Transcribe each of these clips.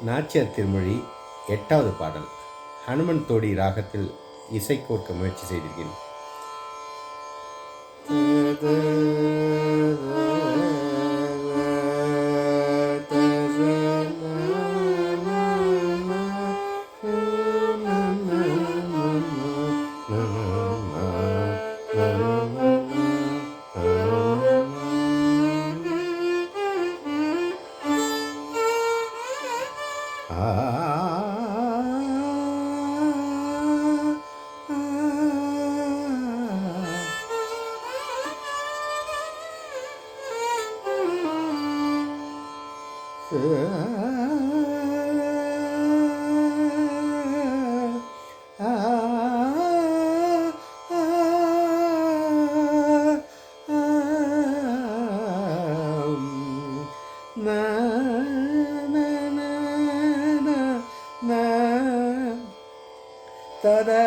நாச்சியார் திருமொழி எட்டாவது பாடல். ஹனுமன் தோடி ராகத்தில் இசை கோர்க்க முயற்சி செய்திருக்கிறேன். da da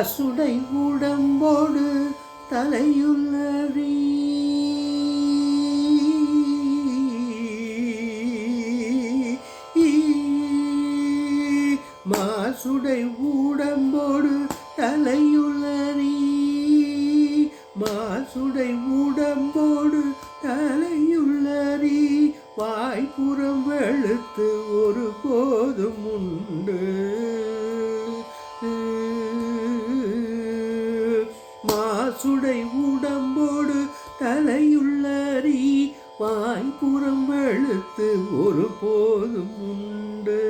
மாசுடை உடம்போடு தலையுள்ளறி மாசுடை உடம்போடு தலையுள்ளறி மாசுடை உடம்போடு தலையுள்ளறி வாய்ப்புறம் வெளுத்து சுடை உடம்போடு தலையுள்ளறி வாய்ப்புறம் வெளுத்து ஒரு போதும் உண்டு.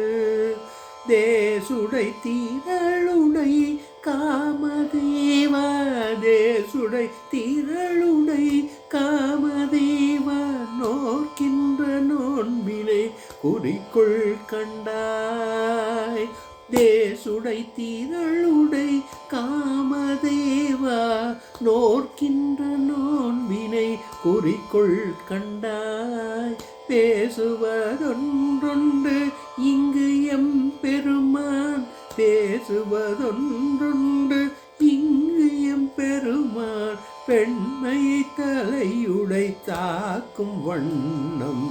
தேசுடை திரளுடை காமதேவா தேசுடை திரளுடை காமதேவா நோக்கின்ற நோன்பினை குறிக்குள் கண்டாய். தேசுடை திரளுடை காமதேவா நோர்க்கின்ற நோன்பினை குறிக்கொள் கண்டாய். பேசுவதொன்றொன்று இங்கு எம் பெருமான் பேசுவதொன்றொன்று இங்கு எம் பெருமான் பெண்மையை தலையுடை தாக்கும் வண்ணம்.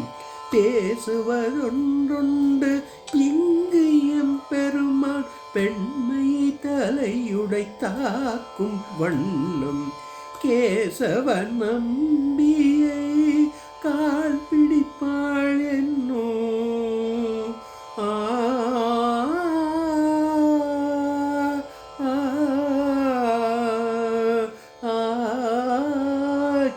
பேசுவதொன்றொன்று காக்கும் வண்ணம் கேசவ நம்பியை கால் பிடிப்பாள் என்னோ.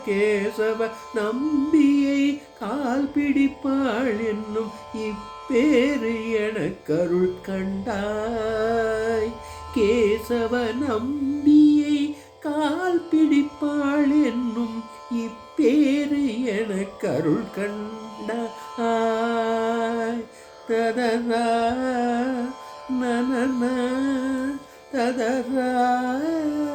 கேசவ நம்பியை கால் பிடிப்பாள் என்னும் இப்பேறு எனக்கருள் கண்டாய். கேசவ நம்பியை கால் பிடிப்பாள் என்னும் இப்பேறு கருள் கண்டாய். ததரா நன ததரா.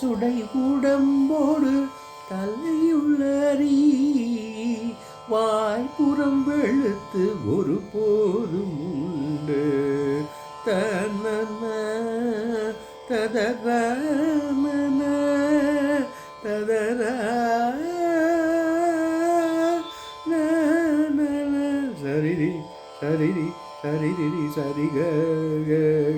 சுடை உடம்போடு தலையுளறி வாய்ப்புறம் வெளுத்து ஒரு போதும் உண்டு. தன்னன ததகமன ததர சரிரி சரிரி. சரிதிரி சரிக க,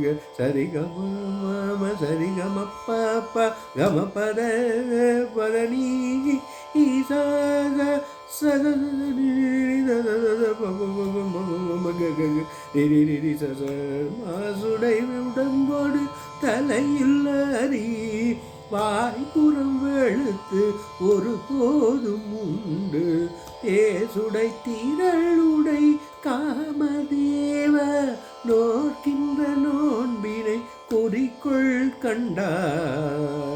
க, சரி கம சரி கம பாப்ப கம பத பத நீ ஈசா மாசுடை உடம்போடு தலையில் அறி வாய்ப்புறம் வெளுத்து ஒரு போதும் உண்டு. ஏசுடை திரளுடை காமதேவ நோக்கின்ற நோன்பினை குறிக்கொள் கண்டார்.